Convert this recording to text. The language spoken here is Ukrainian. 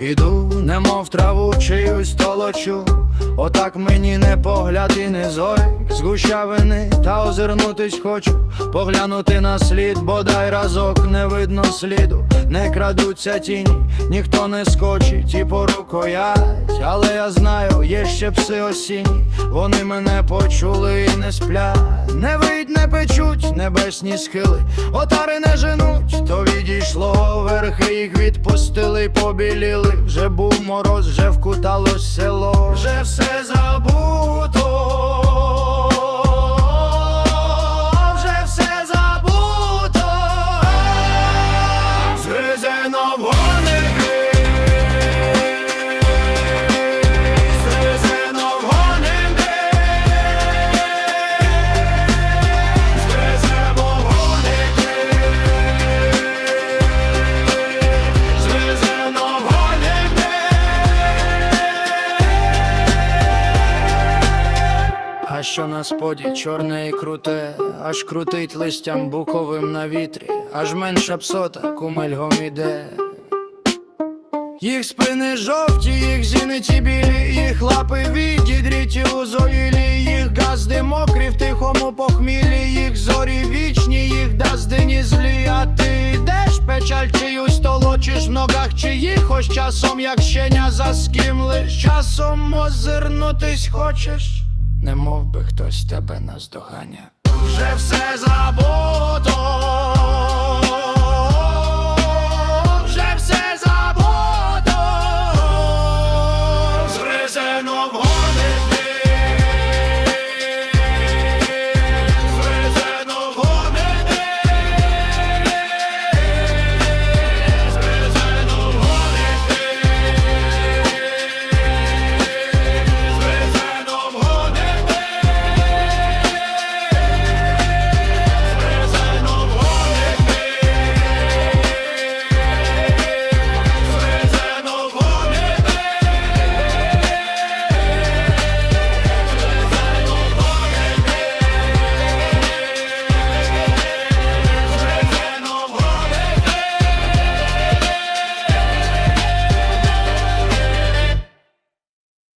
Іду, немов траву чиюсь толочу, отак мені не погляд і не зой з гущавини, та озирнутись хочу, поглянути на слід, бодай разок не видно сліду, не крадуться тіні, ніхто не скочить і по рукоять, але я знаю, є ще пси осінні, вони мене почули і не сплять, не вить, не печуть, небесні схили, отари не женуть, відійшло верхи їх відпустили побіліли. Вже був мороз, вже вкуталось село, вже все забуто. Що на споді чорне і круте, аж крутить листям буковим на вітрі, аж менша псота кумельгом іде. Їх спини жовті, їх зіниці білі, їх лапи відідріті у зоїлі, їх газди мокрі в тихому похмілі, їх зорі вічні, їх даздині злі, а ти йдеш печаль чиюсь толочиш в ногах чиїх, ось часом як щеня заскімлиш, часом озирнутись хочеш, не мов би хтось тебе наздоганя. Вже все забуто.